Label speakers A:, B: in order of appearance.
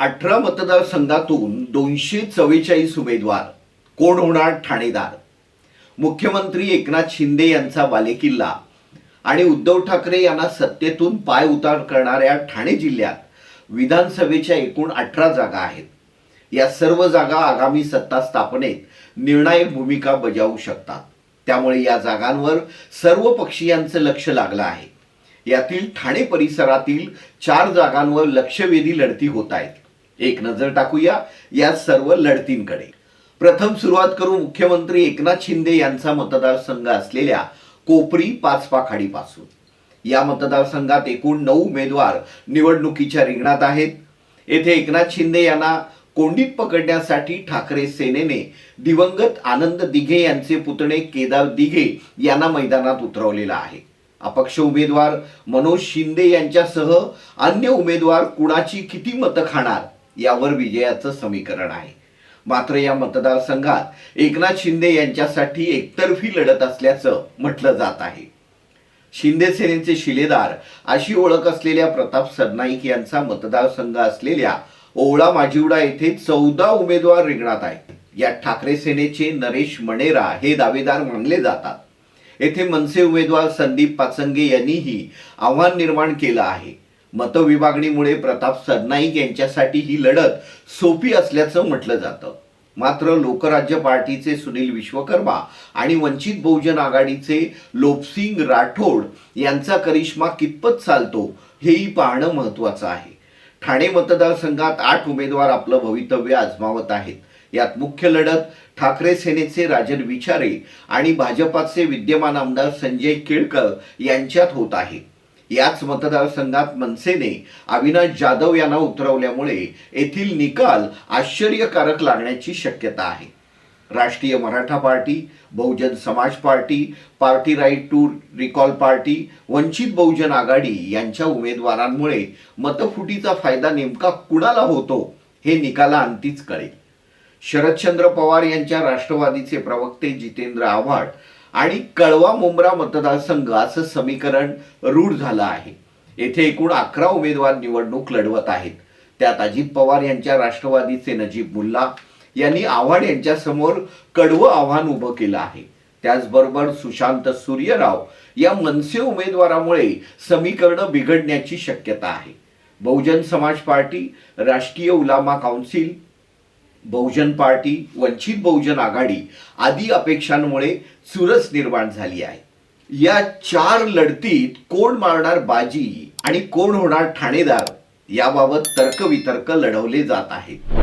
A: अठरा मतदारसंघातून दोनशे चव्वेचाळीस उमेदवार. कोण होणार ठाणेदार? मुख्यमंत्री एकनाथ शिंदे यांचा बालेकिल्ला आणि उद्धव ठाकरे यांना सत्तेतून पाय उतार करणाऱ्या ठाणे जिल्ह्यात विधानसभेच्या एकूण अठरा जागा आहेत. या सर्व जागा आगामी सत्ता स्थापनेत निर्णायक भूमिका बजावू शकतात. त्यामुळे या जागांवर सर्व पक्षीयांचं लक्ष लागलं आहे. यातील ठाणे परिसरातील चार जागांवर लक्षवेधी लढती होत आहेत. एक नजर टाकूया या सर्व लढतींकडे. प्रथम सुरुवात करू मुख्यमंत्री एकनाथ शिंदे यांचा मतदारसंघ असलेल्या कोपरी पाचपाखाडीपासून. या मतदारसंघात एकूण नऊ उमेदवार निवडणुकीच्या रिंगणात आहेत. येथे एकनाथ शिंदे यांना कोंडीत पकडण्यासाठी ठाकरे सेनेने दिवंगत आनंद दिघे यांचे पुतणे केदार दिघे यांना मैदानात उतरवलेला आहे. अपक्ष उमेदवार मनोज शिंदे यांच्यासह अन्य उमेदवार कुणाची किती मतं खाणार? यावर विजयाचं समीकरण आहे. मात्र या मतदारसंघात एकनाथ शिंदे यांच्यासाठी एकतर्फी लढत असल्याचं म्हटलं जात आहे. शिंदे सेनेचे शिलेदार अशी ओळख असलेल्या प्रताप सरनाईक यांचा मतदारसंघ असलेल्या ओवळा माजिवडा येथे चौदा उमेदवार रिंगणात आहेत. यात ठाकरे सेनेचे नरेश मणेरा हे दावेदार मानले जातात. येथे मनसे उमेदवार संदीप पाचंगे यांनीही आव्हान निर्माण केलं आहे. मतविभागणीमुळे प्रताप सरनाईक यांच्यासाठी ही लढत सोपी असल्याचं म्हटलं जातं. मात्र लोकराज्य पार्टीचे सुनील विश्वकर्मा आणि वंचित बहुजन आघाडीचे लोपसिंग राठोड यांचा करिश्मा कितपत चालतो हेही पाहणं महत्त्वाचं आहे. ठाणे मतदारसंघात आठ उमेदवार आपलं भवितव्य आजमावत आहेत. यात मुख्य लढत ठाकरे सेनेचे राजन विचारे आणि भाजपाचे विद्यमान आमदार संजय केळकर यांच्यात होत आहे. याच मतदारसंघात मनसेने अविनाश जाधव यांना उतरवल्यामुळे येथील निकाल आश्चर्यकारक लागण्याची शक्यता आहे. राष्ट्रीय Maratha party Bahujan Samaj party party right to recall party Vanchit Bahujan Aaghadi यांच्या उमेदवारांमुळे मतफुटीचा फायदा नेमका कुणाला होतो हे निकालाअंतीच कळेल. शरदचंद्र पवार यांच्या राष्ट्रवादीचे प्रवक्ते जितेंद्र आव्हाड आणि कळवा मुंब्रा मतदारसंघ असं समीकरण रूढ झालं आहे. येथे एकूण अकरा उमेदवार निवडणूक लढवत आहेत. त्यात अजित पवार यांच्या राष्ट्रवादीचे नजीब मुल्ला यांनी आव्हाड यांच्यासमोर कडवं आव्हान उभं केलं आहे. त्याचबरोबर सुशांत सूर्यराव या मनसे उमेदवारामुळे समीकरणं बिघडण्याची शक्यता आहे. बहुजन समाज पार्टी राष्ट्रीय उलामा काउन्सिल बहुजन पार्टी वंचित बहुजन आघाडी आदी अपेक्षांमुळे चुरस निर्माण झाली आहे. या चार लढतीत कोण मारणार बाजी आणि कोण होणार ठाणेदार याबाबत तर्कवितर्क लढवले जात आहेत.